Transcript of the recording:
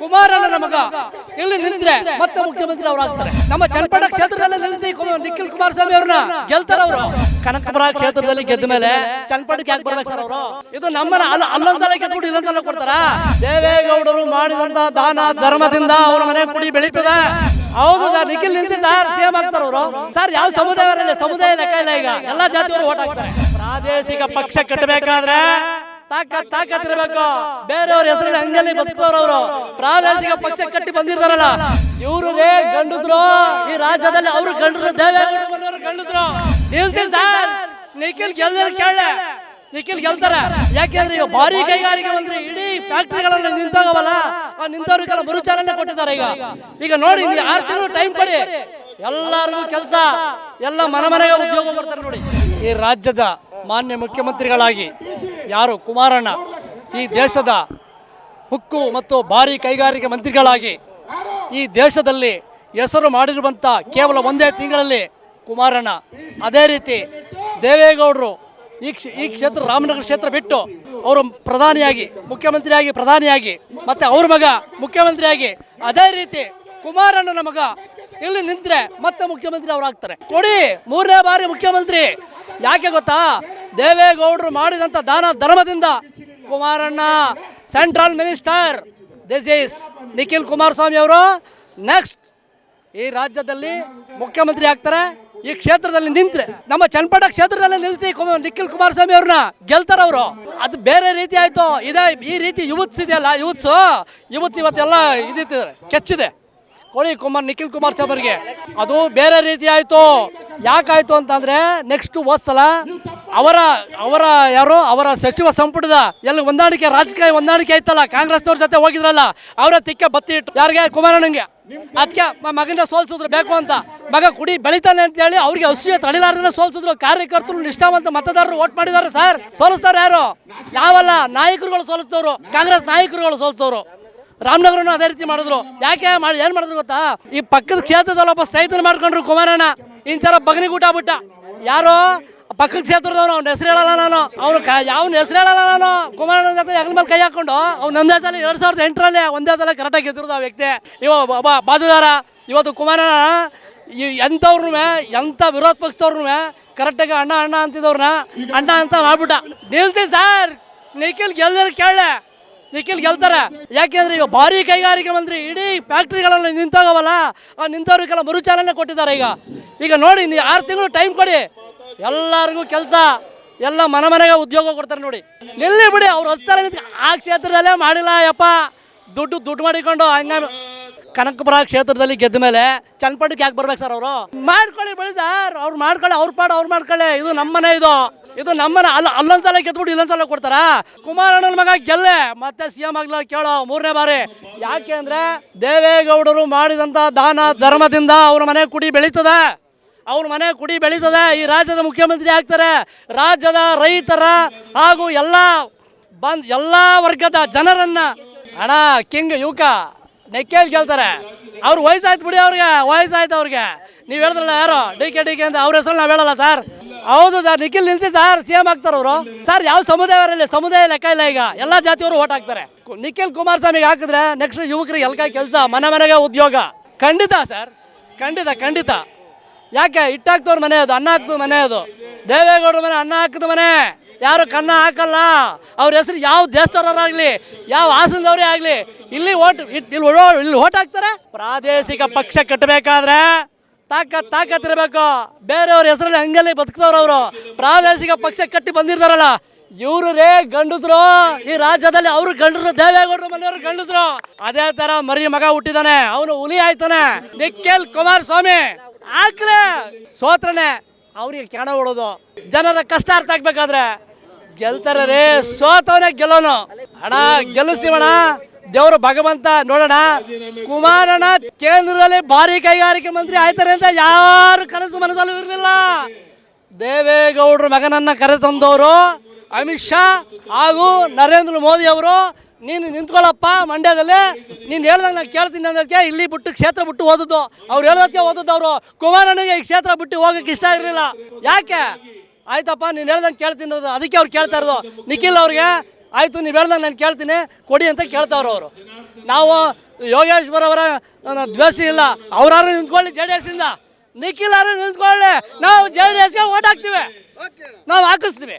ಕುಮಾರಣ್ಣನ ಮಗ. ಇಲ್ಲಿ ನಿಂತ್ರೆ ಮತ್ತೆ ಮುಖ್ಯಮಂತ್ರಿ ಅವರಾಗ್ತಾರೆ. ನಮ್ಮ ಚನ್ನಪಟ್ಟ ಕ್ಷೇತ್ರದಲ್ಲಿ ನಿಲ್ಲಿಸಿ ನಿಖಿಲ್ ಕುಮಾರಸ್ವಾಮಿ ಅವ್ರನ್ನ ಗೆಲ್ತಾರ ಅವರು. ಕನಕಪುರ ಕ್ಷೇತ್ರದಲ್ಲಿ ಗೆದ್ದ ಮೇಲೆ ಚನ್ನಪಟ್ಟಕ್ಕೆ ಯಾಕೆ ಬರ್ಬೇಕು ಸರ್ ಅವರು? ಇದು ನಮ್ಮನ್ನ ಅಲ್ಲ ಅಲ್ಲೊಂದ್ಸಲ ಗೆದ್ಬಿಟ್ಟು ಇಲ್ಲೊಂದ್ಸಲ ಕೊಡ್ತಾರ? ದೇವೇಗೌಡರು ಮಾಡಿದಂತ ದಾನ ಧರ್ಮದಿಂದ ಅವ್ರ ಮನೆ ಕುಡಿ ಬೆಳೀತದೆ. ಹೌದು ಸರ್, ನಿಖಿಲ್ ನಿಲ್ಸಿ ಸರ್ ಸಿಎಂ ಆಗ್ತಾರ ಅವರು. ಸರ್, ಯಾವ ಸಮುದಾಯ ಸಮುದಾಯ ಲೆಕ್ಕ ಇಲ್ಲ ಈಗ. ಎಲ್ಲಾ ಜಾತಿಯವರು ಓಟ್ ಹಾಕ್ತಾರೆ. ಪ್ರಾದೇಶಿಕ ಪಕ್ಷ ಕಟ್ಟಬೇಕಾದ್ರೆ ತಾಕತ್ ತಾಕತ್ತಿರಬೇಕು ಬೇರೆಯವ್ರ ಹೆಸರಲ್ಲಿ ಹಂಗಲ್ಲಿ ಬದುಕೋರು ಅವರು ಪ್ರಾದೇಶಿಕ ಪಕ್ಷ ಕಟ್ಟಿ ಬಂದಿರ್ತಾರಲ್ಲ ಇವರು ರೇ ಗಂಡಸ್ರು. ಈ ರಾಜ್ಯದಲ್ಲಿ ಅವರು ಗಂಡಸರು ದೇವೇಗೌಡರು ಗಂಡಸ್ರು. ನಿಲ್ತಿ ನಿಲ್ಸಿ ಸರ್. ನಿಖಿಲ್ ಗೆಲ್ದಾರ ಕೇಳೆ ನಿಖಿಲ್ ಗೆಲ್ತಾರ. ಯಾಕೆಂದ್ರೆ ಈಗ ಭಾರಿ ಕೈಗಾರಿಕೆ ಬಂದ್ರೆ ಇಡೀ ಫ್ಯಾಕ್ಟ್ರಿಗಳೆಲ್ಲ ನಿಂತೋಗವಲ್ಲ. ಆ ನಿಂತವ್ರಿಗೆಲ್ಲ ಮರುಚಾಲನೆ ಕೊಟ್ಟಿದ್ದಾರೆ ಈಗ. ಈಗ ನೋಡಿ ನೀವು ಆರು ತಿಂಗಳು ಟೈಮ್ ಕೊಡಿ. ಎಲ್ಲರಿಗೂ ಕೆಲಸ. ಎಲ್ಲ ಮನೆ ಮನೆಗೆ ಉದ್ಯೋಗ ಕೊಡ್ತಾರೆ ನೋಡಿ. ಈ ರಾಜ್ಯದ ಮಾನ್ಯ ಮುಖ್ಯಮಂತ್ರಿಗಳಾಗಿ ಯಾರು? ಕುಮಾರಣ್ಣ. ಈ ದೇಶದ ಹುಕ್ಕು ಮತ್ತು ಭಾರಿ ಕೈಗಾರಿಕೆ ಮಂತ್ರಿಗಳಾಗಿ ಈ ದೇಶದಲ್ಲಿ ಹೆಸರು ಮಾಡಿರುವಂಥ ಕೇವಲ ಒಂದೇ ತಿಂಗಳಲ್ಲಿ ಕುಮಾರಣ್ಣ. ಅದೇ ರೀತಿ ದೇವೇಗೌಡರು ಈ ಕ್ಷ ಈ ಕ್ಷೇತ್ರ, ರಾಮನಗರ ಕ್ಷೇತ್ರ ಬಿಟ್ಟು ಅವರು ಪ್ರಧಾನಿಯಾಗಿ, ಮುಖ್ಯಮಂತ್ರಿಯಾಗಿ ಪ್ರಧಾನಿಯಾಗಿ, ಮತ್ತು ಅವ್ರ ಮಗ ಮುಖ್ಯಮಂತ್ರಿಯಾಗಿ ಅದೇ ರೀತಿ ಕುಮಾರಣ್ಣನ ಮಗ ಇಲ್ಲಿ ನಿಂತರೆ ಮತ್ತೆ ಮುಖ್ಯಮಂತ್ರಿ ಅವರಾಗ್ತಾರೆ. ಕೊಡಿ, ಮೂರನೇ ಬಾರಿ ಮುಖ್ಯಮಂತ್ರಿ. ಯಾಕೆ ಗೊತ್ತಾ? ದೇವೇಗೌಡರು ಮಾಡಿದಂಥ ದಾನ ಧರ್ಮದಿಂದ ಕುಮಾರಣ್ಣ central minister this is Nikhil Kumaraswamy ಅವರು. ನೆಕ್ಸ್ಟ್ ಈ ರಾಜ್ಯದಲ್ಲಿ ಮುಖ್ಯಮಂತ್ರಿ ಆಗ್ತಾರೆ. ಈ ಕ್ಷೇತ್ರದಲ್ಲಿ ನಿಂತ್ರೆ, ನಮ್ಮ ಚನ್ನಪಟ ಕ್ಷೇತ್ರದಲ್ಲಿ ನಿಲ್ಲಿಸಿ ನಿಖಿಲ್ ಕುಮಾರಸ್ವಾಮಿ ಅವ್ರನ್ನ ಗೆಲ್ತಾರ ಅವರು. ಅದು ಬೇರೆ ರೀತಿ ಆಯಿತು. ಇದೇ, ಈ ರೀತಿ ಯುವತ್ಸ್ ಇದೆಯಲ್ಲ, ಯುವತ್ಸ್ ಯುವತ್ಸ್ ಇವತ್ತೆಲ್ಲ ಇದಿದ್ದಾರೆ ಕೆಚ್ಚಿದೆ. ಕೊಳಿ ಕುಮಾರ್, ನಿಖಿಲ್ ಕುಮಾರಸ್ವಾಮಿ ಅವರಿಗೆ. ಅದು ಬೇರೆ ರೀತಿ ಆಯಿತು. ಯಾಕಾಯಿತು ಅಂತಂದರೆ ನೆಕ್ಸ್ಟ್ ಸಲ ಅವರ ಅವರ ಯಾರು, ಅವರ ಸಚಿವ ಸಂಪುಟದ ಎಲ್ಲ ಹೊಂದಾಣಿಕೆ, ರಾಜಕೀಯ ಹೊಂದಾಣಿಕೆ ಆಯ್ತಲ್ಲ, ಕಾಂಗ್ರೆಸ್ನವ್ರ ಜೊತೆ ಹೋಗಿದ್ರಲ್ಲ, ಅವರ ತಿಕ್ಕೆ ಬತ್ತಿ ಇಟ್ಟು, ಯಾರಿಗೆ? ಕುಮಾರಣ್ಣಂಗೆ. ಅದಕ್ಕೆ ಮಗನ ಸೋಲ್ಸಿದ್ರು ಬೇಕು ಅಂತ. ಮಗ ಕುಡಿ ಬೆಳಿತಾನೆ ಅಂತ ಹೇಳಿ ಅವ್ರಿಗೆ ಹಸಿಯ ತಳಿಲಾರ್ದನ್ನ ಸೋಲ್ಸಿದ್ರು. ಕಾರ್ಯಕರ್ತರು ನಿಷ್ಠಾವಂತ ಮತದಾರರು ಓಟ್ ಮಾಡಿದ್ದಾರೆ ಸರ್. ಸೋಲಿಸ್ತಾರೆ ಯಾರು? ಯಾವಲ್ಲ? ನಾಯಕರುಗಳು ಸೋಲಿಸ್ತವ್ರು ಕಾಂಗ್ರೆಸ್ ನಾಯಕರುಗಳು ಸೋಲಿಸ್ತವ್ರು ರಾಮನಗರನು ಅದೇ ರೀತಿ ಮಾಡಿದ್ರು. ಯಾಕೆ ಮಾಡಿ, ಏನ್ ಮಾಡಿದ್ರು ಗೊತ್ತಾ? ಈ ಪಕ್ಕದ ಕ್ಷೇತ್ರದಲ್ಲಿ ಒಬ್ಬ ಸ್ನೇಹಿತನ ಮಾಡ್ಕೊಂಡ್ರು ಕುಮಾರಣ್ಣ. ಇನ್ಸಲ ಬಗನಿಗೆ ಊಟ ಬಿಟ್ಟ ಯಾರು? ಪಕ್ಕದ ಕ್ಷೇತ್ರದವನು ಅವ್ನ ಹೆಸರು ಹೇಳಲ್ಲ ನಾನು. ಅವನು ಯಾವನ ಹೆಸರು ಹೇಳಲ್ಲ ನಾನು. ಕುಮಾರಣ್ಣ ಹೆಗಲ ಮೇಲೆ ಕೈ ಹಾಕೊಂಡು, ಅವ್ನು ಒಂದೇ ಸಲ ಎರಡು ಸಾವಿರದ ಎಂಟರಲ್ಲಿ ಒಂದೇ ಸಲ ಕರೆಕ್ಟಾಗಿ ಗೆದ್ದಿರೋದು ಆ ವ್ಯಕ್ತಿ. ಇವ ಬಾಜುದಾರ ಇವತ್ತು ಕುಮಾರಣ್ಣ ಎಂಥವ್ರನ್ನೂ ಎಂಥ ವಿರೋಧ ಪಕ್ಷದವ್ರನ್ನೂ ಕರೆಕ್ಟಾಗಿ ಅಣ್ಣ ಅಣ್ಣ ಅಂತಿದ್ದವ್ರನ್ನ ಅಣ್ಣ ಅಂತ ಮಾಡ್ಬಿಟ್ಟ. ನಿಲ್ಸಿ ಸರ್! ನಿಖಿಲ್ ಗೆಲ್ದಿರ ಕೇಳಲೆ. ನಿಖಿಲ್ ಗೆಲ್ತಾರೆ. ಯಾಕೆಂದ್ರೆ ಈಗ ಭಾರಿ ಕೈಗಾರಿಕೆ ಮಂತ್ರಿ, ಇಡೀ ಫ್ಯಾಕ್ಟ್ರಿಗಳಲ್ಲಿ ನಿಂತೋಗವಲ್ಲ. ಆ ನಿಂತವ್ರಿಗೆಲ್ಲ ಮರುಚಾಲನೆ ಕೊಟ್ಟಿದ್ದಾರೆ ಈಗ. ಈಗ ನೋಡಿ ಆರು ತಿಂಗಳು ಟೈಮ್ ಕೊಡಿ. ಎಲ್ಲರಿಗೂ ಕೆಲಸ, ಎಲ್ಲ ಮನೆ ಮನೆಗೆ ಉದ್ಯೋಗ ಕೊಡ್ತಾರೆ ನೋಡಿ. ನಿಲ್ಲಿ ಬಿಡಿ, ಅವ್ರು ಸಲ ಆ ಕ್ಷೇತ್ರದಲ್ಲೇ ಮಾಡಿಲ್ಲ, ಯಪ್ಪ. ದುಡ್ಡು ದುಡ್ಡು ಮಾಡಿಕೊಂಡು ಹಂಗ ಕನಕಪುರ ಕ್ಷೇತ್ರದಲ್ಲಿ ಗೆದ್ದ ಮೇಲೆ ಚನ್ನಪಟ್ಟಕ್ಕೆ ಯಾಕೆ ಬರ್ಬೇಕು ಸರ್ ಅವರು? ಮಾಡ್ಕೊಳ್ಳಿ ಬಿಡಿ ಸರ್ ಅವ್ರು ಮಾಡ್ಕೊಳ್ಳಿ, ಅವ್ರ ಪಾಡು, ಅವ್ರು ಮಾಡ್ಕೊಳ್ಳಿ. ಇದು ನಮ್ಮನೆ ಇದು. ಇದು ನಮ್ಮನೆ. ಅಲ್ಲ, ಅಲ್ಲೊಂದ್ಸಲ ಗೆದ್ಬಿಟ್ಟು ಇಲ್ಲೊಂದ್ಸಲ ಕೊಡ್ತಾರಾ? ಕುಮಾರಣ್ಣನ ಮಗ ಗೆಲ್ಲೆ. ಮತ್ತೆ ಸಿ ಎಂ ಆಗ್ಲ ಕೇಳೋ ಮೂರನೇ ಬಾರಿ. ಯಾಕೆ ಅಂದ್ರೆ ದೇವೇಗೌಡರು ಮಾಡಿದಂತ ದಾನ ಧರ್ಮದಿಂದ ಅವ್ರ ಮನೆ ಕುಡಿ ಬೆಳೀತದೆ. ಅವ್ರ ಮನೆ ಕುಡಿ ಬೆಳೀತದೆ. ಈ ರಾಜ್ಯದ ಮುಖ್ಯಮಂತ್ರಿ ಆಗ್ತಾರೆ. ರಾಜ್ಯದ ರೈತರ ಹಾಗೂ ಎಲ್ಲ ಬಂದ್ ಎಲ್ಲ ವರ್ಗದ ಜನರನ್ನ ಅಣ್ಣ, ಕಿಂಗ್, ಯುವಕ ನೆಕ್ಕೇಲ್ ಕೇಳ್ತಾರೆ. ಅವ್ರ ವಯಸ್ಸಾಯ್ತು ಬಿಡಿ ಅವ್ರಿಗೆ, ವಯಸ್ಸಾಯ್ತು ಅವ್ರಿಗೆ. ನೀವು ಹೇಳಿದ್ರಲ್ಲ ಯಾರು ಡಿ ಕೆ ಡಿ ಕೆ ಅಂತ ಅವ್ರ ಹೆಸರು ನಾವು ಹೇಳಲ್ಲ ಸರ್. ಹೌದು ಸರ್, ನಿಖಿಲ್ ನಿಲ್ಸಿ ಸರ್, ಸಿ ಎಂ ಆಗ್ತಾರೆ ಅವರು. ಸರ್, ಯಾವ ಸಮುದಾಯವರಲ್ಲಿ, ಸಮುದಾಯ ಲೆಕ್ಕ ಇಲ್ಲ ಈಗ. ಎಲ್ಲ ಜಾತಿಯವರು ಓಟ್ ಹಾಕ್ತಾರೆ. ನಿಖಿಲ್ ನಿಖಿಲ್ ಕುಮಾರಸ್ವಾಮಿಗೆ ಹಾಕಿದ್ರೆ ನೆಕ್ಸ್ಟ್ ಯುವಕರಿಗೆ ಎಲ್ಕ ಕೆಲಸ, ಮನೆ ಮನೆಗೆ ಉದ್ಯೋಗ. ಖಂಡಿತ ಸರ್, ಖಂಡಿತ ಖಂಡಿತ. ಯಾಕೆ ಇಟ್ಟಾಕ್ತವ್ರ ಮನೆ ಅದು? ಅನ್ನ ಹಾಕ್ತದ ಮನೆ ಅದು? ದೇವೇಗೌಡರ ಮನೆ ಅನ್ನ ಹಾಕಿದ ಮನೆ. ಯಾರು ಕನ್ನ ಹಾಕಲ್ಲ? ಅವ್ರ ಹೆಸರು ಯಾವ ದೇಶದವರಾಗಲಿ ಯಾವ ಹಾಸನದವರೇ ಆಗಲಿ, ಇಲ್ಲಿ ಓಟ್ ಇಲ್ಲಿ ಇಲ್ಲಿ ಓಟ್ ಹಾಕ್ತಾರೆ? ಪ್ರಾದೇಶಿಕ ಪಕ್ಷ ಕಟ್ಟಬೇಕಾದ್ರೆ ತಾಕತ್ ತಾಕತ್ತಿರಬೇಕು. ಬೇರೆಯವ್ರ ಹೆಸರಲ್ಲಿ ಹಂಗಲ್ಲಿ ಅವರು. ಪ್ರಾದೇಶಿಕ ಪಕ್ಷ ಕಟ್ಟಿ ಬಂದಿರ್ತಾರಲ್ಲ ಇವರು ರೇ ಗಂಡಸ್ರು. ಈ ರಾಜ್ಯದಲ್ಲಿ ಅವರು ಗಂಡರು ದೇವೇಗೌಡರು ಮನೆಯವರು ಗಂಡಸ್ರು. ಅದೇ ತರ ಮರಿ ಮಗ ಹುಟ್ಟಿದಾನೆ. ಅವನು ಹುಲಿ ಆಯ್ತಾನೆ. ನಿಖಿಲ್ ಕುಮಾರಸ್ವಾಮಿ. ಹಾಕ್ಲೆ ಸೋತ್ರನೆ ಅವ್ರಿಗೆ ಕೆಣ ಹೊಡೋದು ಜನರ ಕಷ್ಟ ಅರ್ಥ ಆಗ್ಬೇಕಾದ್ರೆ ಗೆಲ್ತಾರ ರೇ, ಸೋತವನೇ ಗೆಲ್ಲೋನು. ಅಣ್ಣ ಗೆಲ್ಲಿಸ್ತೀವಣ್ಣ ದೇವರು ಭಗವಂತ ನೋಡೋಣ ಕುಮಾರಣ್ಣ ಕೇಂದ್ರದಲ್ಲಿ ಭಾರಿ ಕೈಗಾರಿಕೆ ಮಂತ್ರಿ ಆಯ್ತಾರೆ ಅಂತ ಯಾರು ಕನಸು ಮನಸ್ಸಲ್ಲೂ ಇರಲಿಲ್ಲ. ದೇವೇಗೌಡರ ಮಗನನ್ನ ಕರೆತಂದವರು ಅಮಿತ್ ಶಾ ಹಾಗೂ ನರೇಂದ್ರ ಮೋದಿ ಅವರು ನೀನು ನಿಂತ್ಕೊಳ್ಳಪ್ಪ ಮಂಡ್ಯದಲ್ಲಿ. ನೀನು ಹೇಳ್ದಂಗೆ ನಾನು ಕೇಳ್ತೀನಿ ಅನ್ನೋದಕ್ಕೆ ಇಲ್ಲಿ ಬಿಟ್ಟು ಕ್ಷೇತ್ರ ಬಿಟ್ಟು ಓದಿದ್ದು ಅವ್ರು ಹೇಳೋದಕ್ಕೆ ಓದದ್ದು ಅವರು. ಕುಮಾರಣ್ಣಗೆ ಈ ಕ್ಷೇತ್ರ ಬಿಟ್ಟು ಹೋಗಕ್ಕೆ ಇಷ್ಟ ಇರಲಿಲ್ಲ. ಯಾಕೆ? ಆಯ್ತಪ್ಪ ನೀನು ಹೇಳ್ದಂಗೆ ಕೇಳ್ತೀನಿ ಅನ್ನೋದು ಅದಕ್ಕೆ ಅವ್ರು ಕೇಳ್ತಾ ಇರೋದು. ನಿಖಿಲ್ ಅವ್ರಿಗೆ ಆಯಿತು ನೀವು ಹೇಳ್ದಂಗೆ ನಾನು ಕೇಳ್ತೀನಿ. ಕೊಡಿ ಅಂತ ಕೇಳ್ತಾವ್ರು ಅವರು. ನಾವು ಯೋಗೇಶ್ವರ ಅವರ ದ್ವೇಷ ಇಲ್ಲ. ಅವರಾರು ನಿಂತ್ಕೊಳ್ಳಿ ಜೆ ಡಿ ಎಸ್ ಇಂದ. ನಿಖಿಲ್ ಅವರು ನಿಂತ್ಕೊಳ್ಳಿ. ನಾವು ಜೆ ಡಿ ಎಸ್ಗೆ ಓಟ್ ಹಾಕ್ತೀವಿ. ನಾವು ಹಾಕಿಸ್ತೀವಿ.